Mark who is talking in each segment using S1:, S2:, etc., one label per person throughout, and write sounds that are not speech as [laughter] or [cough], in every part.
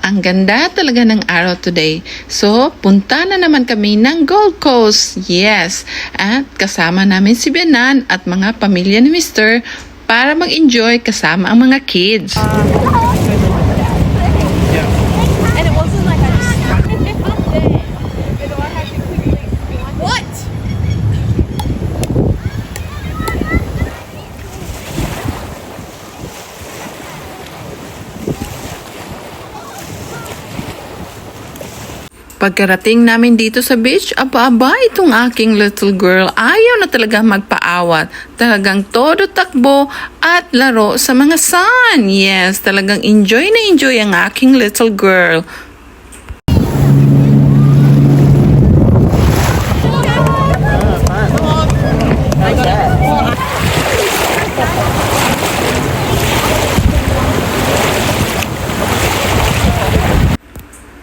S1: Ang ganda talaga ng araw today. So, punta na naman kami ng Gold Coast. Yes! At kasama namin si Benan at mga pamilya ni Mr. para mag-enjoy kasama ang mga kids.
S2: And it wasn't like I just stuck it there. You know, I had to quickly. What?
S1: Pagkarating namin dito sa beach, aba-aba itong aking little girl ayaw na talaga magpaawat. Talagang todo takbo at laro sa mga sun. Yes, talagang enjoy na enjoy ang aking little girl.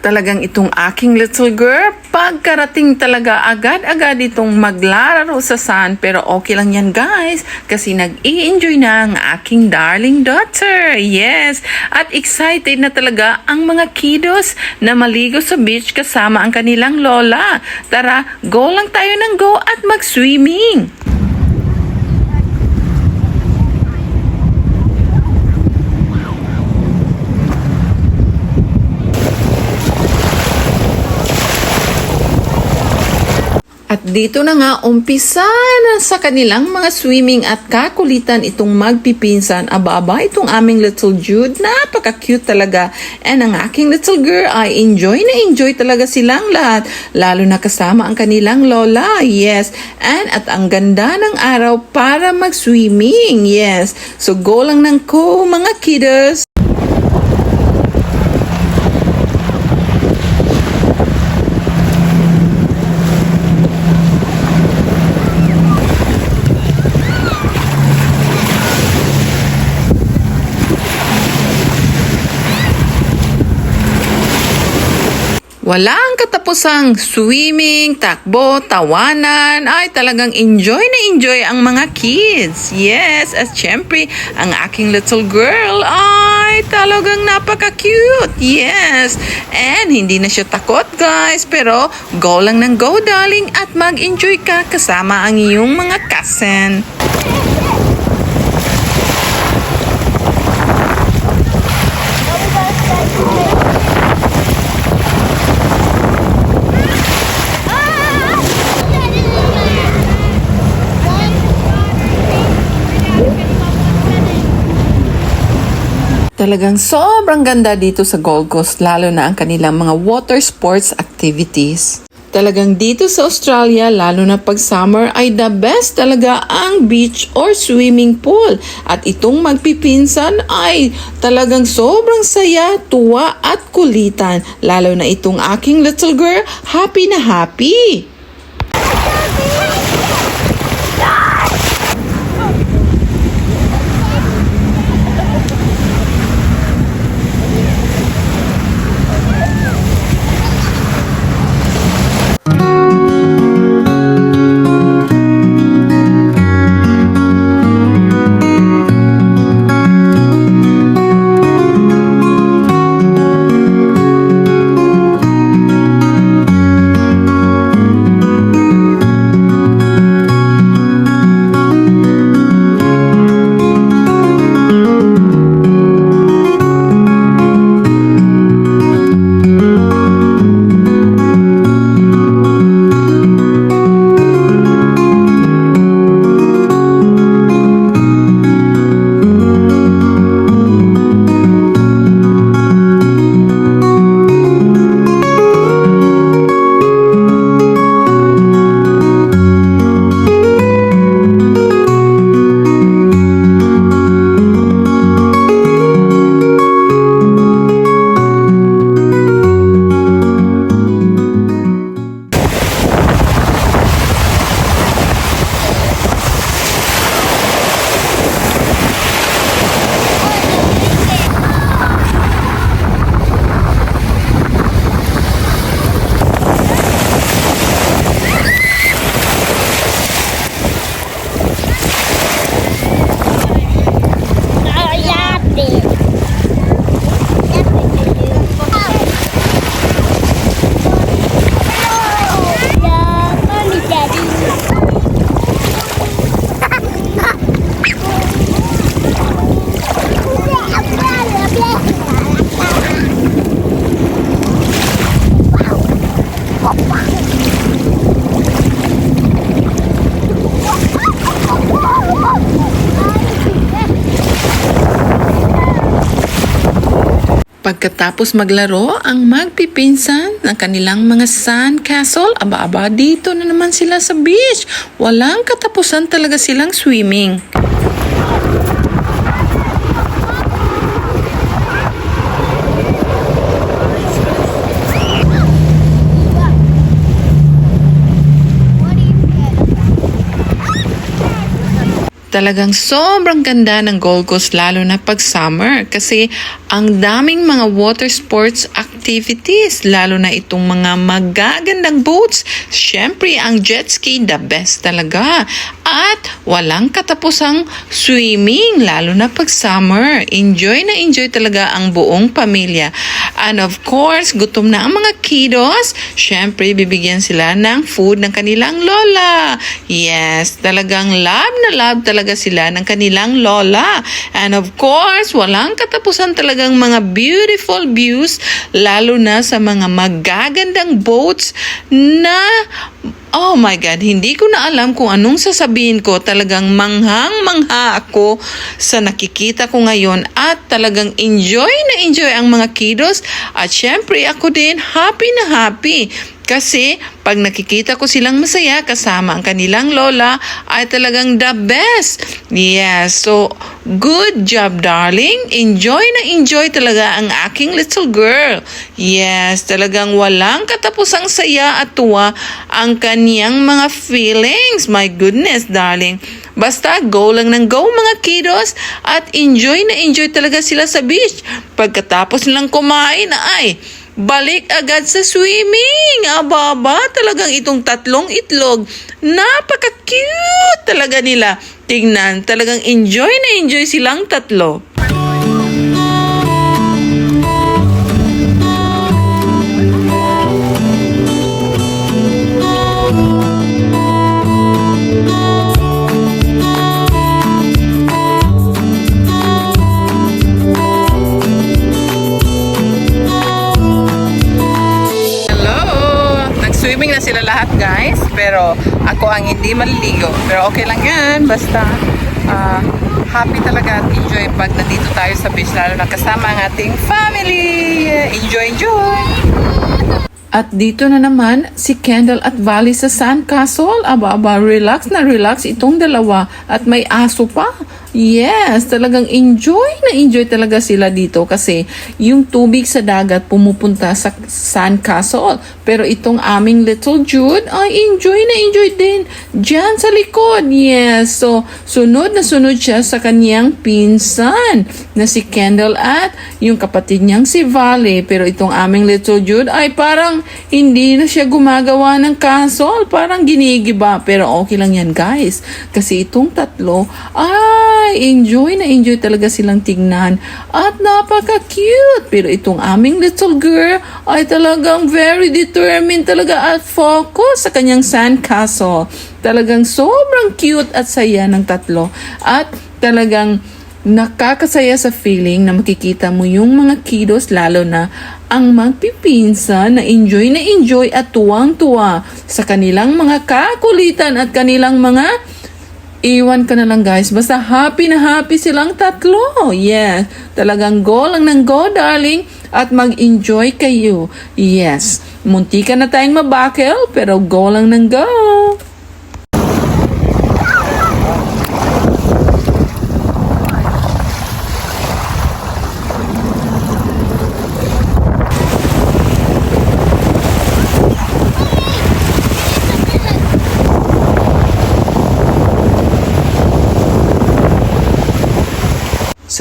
S1: Talagang itong aking little girl, pagkarating talaga agad-agad itong maglalaro sa sun. Pero okay lang yan guys, kasi nag-i-enjoy na ang aking darling daughter. Yes! At excited na talaga ang mga kiddos na maligo sa beach kasama ang kanilang lola. Tara, go lang tayo ng go at mag-swimming! Dito na nga umpisa na sa kanilang mga swimming at kakulitan itong magpipinsan. Aba-aba itong aming little Jude. Napaka-cute talaga. And ang aking little girl ay enjoy na enjoy talaga silang lahat. Lalo na kasama ang kanilang lola. Yes. And at ang ganda ng araw para mag-swimming. Yes. So go lang ng ko mga kiddos. Walang katapusang swimming, takbo, tawanan. Ay, talagang enjoy na enjoy ang mga kids. Yes, at syempre, ang aking little girl ay talagang napaka-cute. Yes. And hindi na siya takot, guys. Pero go lang ng go, darling, at mag-enjoy ka kasama ang iyong mga cousin. Talagang sobrang ganda dito sa Gold Coast, lalo na ang kanilang mga water sports activities. Talagang dito sa Australia, lalo na pag summer, ay the best talaga ang beach or swimming pool. At itong magpipinsan ay talagang sobrang saya, tuwa at kulitan. Lalo na itong aking little girl, happy na happy. Pagkatapos maglaro, ang magpipinsan ng kanilang mga sandcastle, aba-aba dito na naman sila sa beach. Walang katapusan talaga silang swimming. Talagang sobrang ganda ng Gold Coast lalo na pag summer. Kasi ang daming mga water sports activities lalo na itong mga magagandang boats. Siyempre, ang jet ski the best talaga. At walang katapusang swimming lalo na pag summer. Enjoy na enjoy talaga ang buong pamilya. And of course, gutom na ang mga kiddos. Siyempre, bibigyan sila ng food ng kanilang lola. Yes, talagang love na love talaga sila ng kanilang lola. And of course, walang katapusan talagang mga beautiful views, lalo na sa mga magagandang boats na Oh my God, hindi ko na alam kung anong sasabihin ko. Talagang manghang-mangha ako sa nakikita ko ngayon at talagang enjoy na enjoy ang mga kiddos. At syempre ako din happy na happy. Kasi pag nakikita ko silang masaya kasama ang kanilang lola ay talagang the best. Yes, so good job darling. Enjoy na enjoy talaga ang aking little girl. Yes, talagang walang katapusang saya at tuwa ang kaniyang mga feelings. My goodness, darling. Basta go lang ng go mga kiddos at enjoy na enjoy talaga sila sa beach. Pagkatapos nilang kumain ay balik agad sa swimming. Ababa, talagang itong tatlong itlog. Napaka-cute talaga nila. Tingnan, talagang enjoy na enjoy silang tatlo. Lahat guys, pero ako ang hindi maliligo. Pero okay lang yan, basta ah, happy talaga at enjoy pag nandito tayo sa beach, lalo na kasama ang ating family. Enjoy, enjoy! At dito na naman si Kendall at Valley sa Sandcastle. Aba, aba, relax na relax itong dalawa. At may aso pa. Yes, talagang enjoy na enjoy talaga sila dito kasi yung tubig sa dagat pumupunta sa Sandcastle. Pero itong aming little Jude ay enjoy na enjoy din dyan sa likod. Yes, so sunod na sunod siya sa kaniyang pinsan na si Kendall at yung kapatid niyang si Valley. Pero itong aming little Jude ay parang hindi na siya gumagawa ng castle. Parang ginigiba. Pero okay lang yan guys. Kasi itong tatlo ay enjoy na enjoy talaga silang tignan. At napaka-cute. Pero itong aming little girl ay talagang very determined talaga at focus sa kanyang sandcastle. Talagang sobrang cute at saya ng tatlo. At talagang nakakasaya sa feeling na makikita mo yung mga kiddos lalo na ang magpipinsa na enjoy na enjoy at tuwang-tuwa sa kanilang mga kakulitan at kanilang mga Iwan ka na lang guys. Basta happy na happy silang tatlo. Yes. Talagang go lang ng go darling. At mag-enjoy kayo. Yes. Munti ka na tayong mabakel. Pero go lang ng go.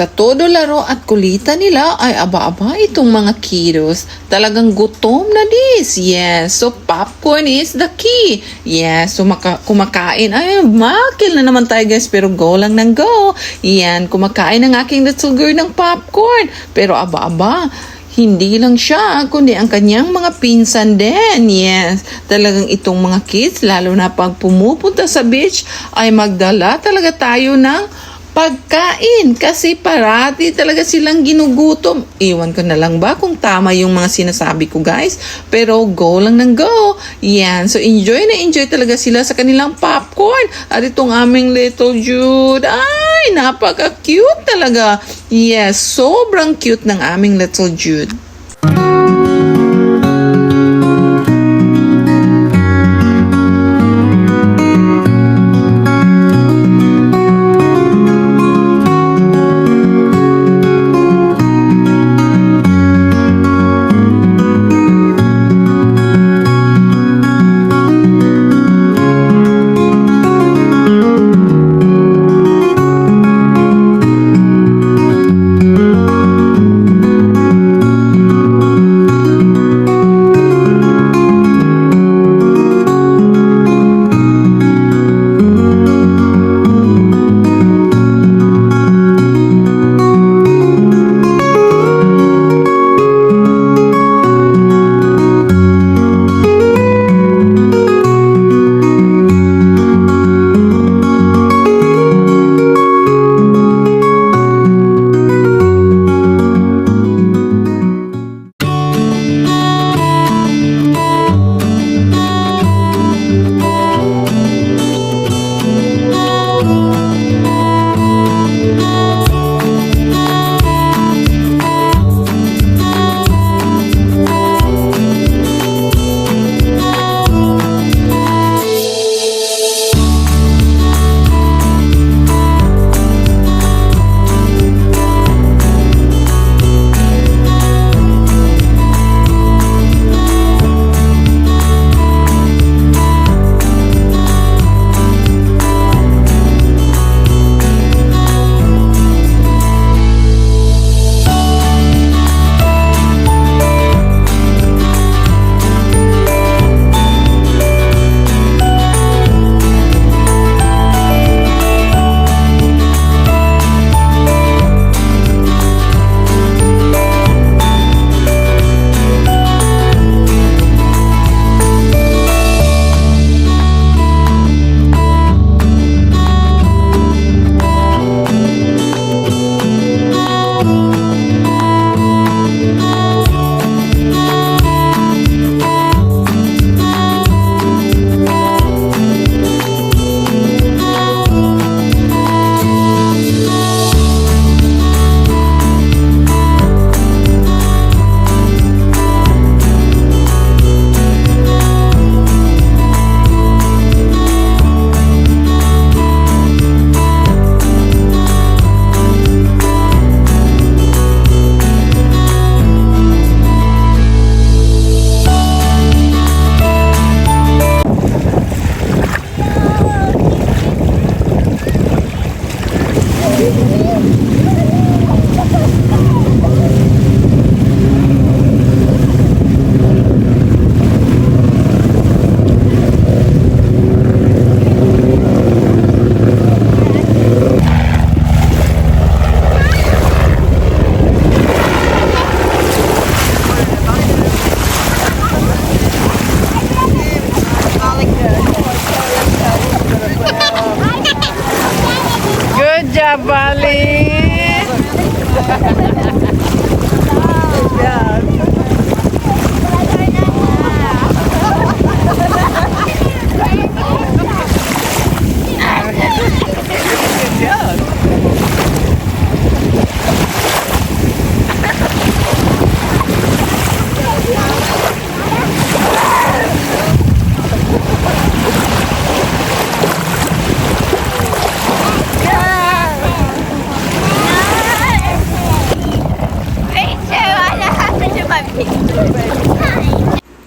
S1: Sa todo laro at kulita nila ay aba-aba itong mga kiddos. Talagang gutom na dis. Yes. So, popcorn is the key. Yes. So, maka- kumakain. Ay, makil na naman tayo guys. Pero go lang ng go. Yan. Kumakain ng aking little girl ng popcorn. Pero aba-aba. Hindi lang siya, kundi ang kanyang mga pinsan din. Yes, talagang itong mga kids, lalo na pag pumupunta sa beach, ay magdala talaga tayo ng pagkain kasi parati talaga silang ginugutom. Iwan ko na lang ba kung tama yung mga sinasabi ko guys. Pero go lang ng go. Yan. So enjoy na enjoy talaga sila sa kanilang popcorn. At itong aming little Jude. Ay! Napaka-cute talaga. Yes, sobrang cute ng aming little Jude.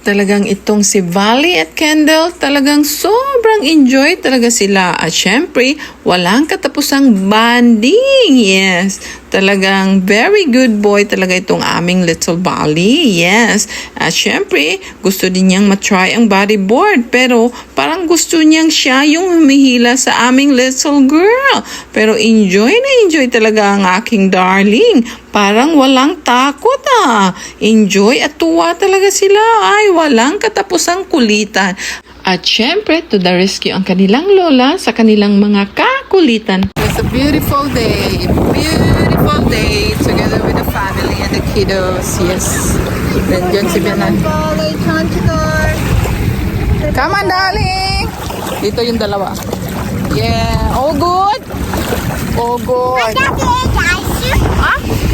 S1: Talagang itong si Valley at Kendall, talagang sobrang enjoy talaga sila. At syempre, walang katapusang bonding. Yes, talagang very good boy talaga itong aming little Valley. Yes. At syempre, gusto din niyang matry ang bodyboard. Pero parang gusto niyang siya yung humihila sa aming little girl. Pero enjoy na enjoy talaga ang aking darling. Parang walang takot ah. Enjoy at tuwa talaga sila. Ay, walang katapusang kulitan. At syempre, to the rescue ang kanilang lola sa kanilang mga kakulitan. It's a beautiful day. Beautiful day together with the family and the kiddos. Yes. Nandiyan si Benan. Come on, darling. Dito yung dalawa. Yeah. All good? Oh, good.
S2: Ice cream.
S1: Ah,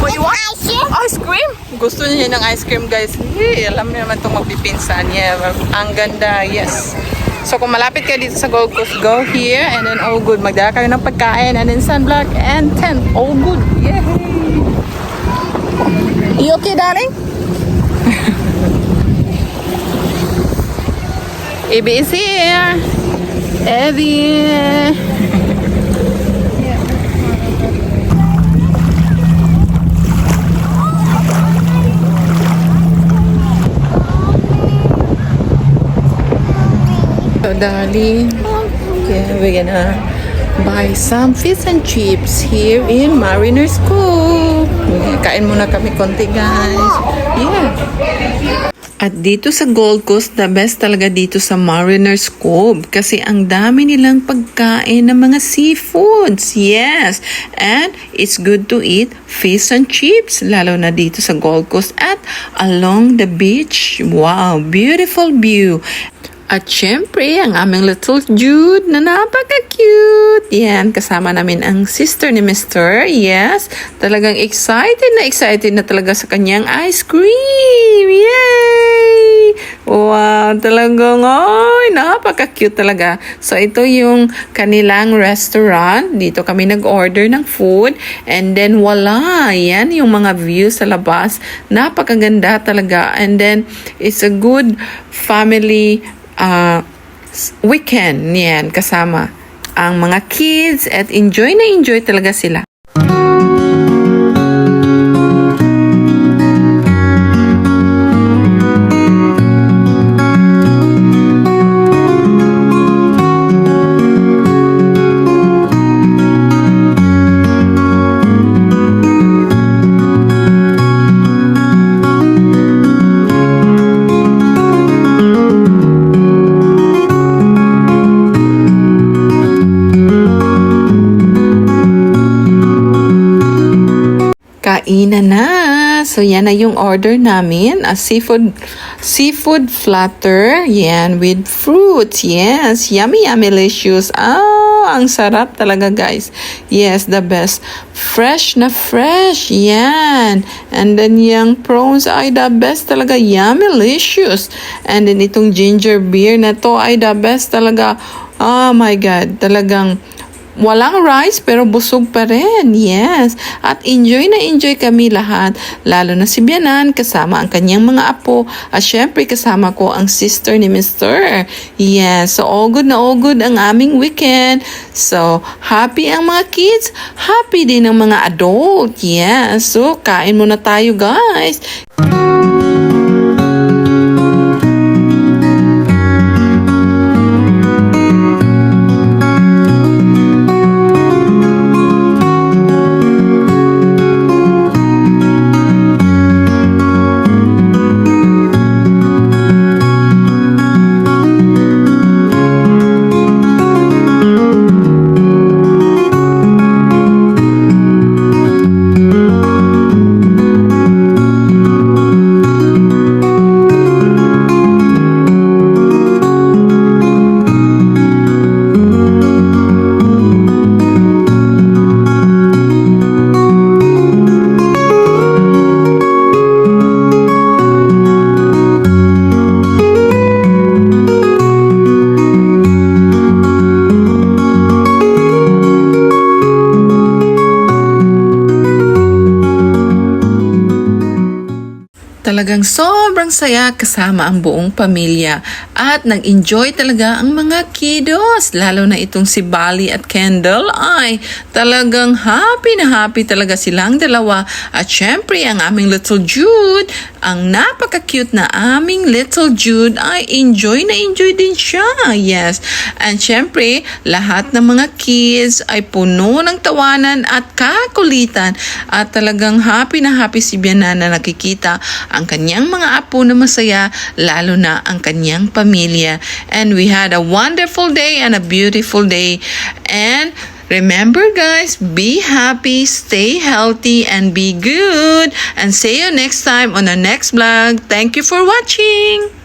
S1: what you want?
S2: Ice cream.
S1: Ice cream? Gusto niya ng ice cream, guys. Hey, alam niyo naman itong magpipinsan. Yeah, ang ganda. Yes. So, kung malapit kayo dito sa Gold Coast, go here. And then, all good. Magdala kayo ng pagkain. And then, sunblock and tent. All good. Yay! You okay, darling? [laughs] Evie is here. Evie. Darling, yeah, we're gonna buy some fish and chips here in Mariner's Cove. Okay, kain muna kami konti, guys. Yeah. At dito sa Gold Coast, the best talaga dito sa Mariner's Cove kasi ang dami nilang pagkain ng mga seafoods. Yes. And it's good to eat fish and chips lalo na dito sa Gold Coast at along the beach. Wow, beautiful view. At syempre, ang aming little Jude na napaka-cute. Yan, kasama namin ang sister ni Mr. Yes, talagang excited na excited na talaga sa kanyang ice cream. Yay! Wow, talagang, ay, napaka-cute talaga. So, ito yung kanilang restaurant. Dito kami nag-order ng food. And then, wala. Yan yung mga views sa labas. Napakaganda talaga. And then, it's a good family uh, weekend yan kasama ang mga kids at enjoy na enjoy talaga sila. Kainan na. So, yan na yung order namin. A seafood, seafood flatter. Yan, with fruits. Yes, yummy, yummy, delicious. Ah, ang sarap talaga, guys. Yes, the best. Fresh na fresh. Yan. And then, yung prawns ay the best talaga. Yummy, delicious. And then, itong ginger beer na to ay the best talaga. Oh my God. Talagang Walang rice pero busog pa rin. Yes. At enjoy na enjoy kami lahat. Lalo na si Bianan kasama ang kanyang mga apo. At syempre kasama ko ang sister ni Mr. Yes. So all good na all good ang aming weekend. So happy ang mga kids. Happy din ang mga adult. Yes. So kain muna tayo guys. Talagang sobrang saya kasama ang buong pamilya at nag-enjoy talaga ang mga kiddos. Lalo na itong si Bali at Kendall ay talagang happy na happy talaga silang dalawa. At syempre ang aming little Jude, ang napaka-cute na aming little Jude ay enjoy na enjoy din siya. Yes. And syempre lahat ng mga kids ay puno ng tawanan at kakulitan at talagang happy na happy si Biana na nakikita ang kanyang mga apo na masaya, lalo na ang kanyang pamilya. And we had a wonderful day and a beautiful day. And remember guys, be happy, stay healthy, and be good. And see you next time on the next vlog. Thank you for watching.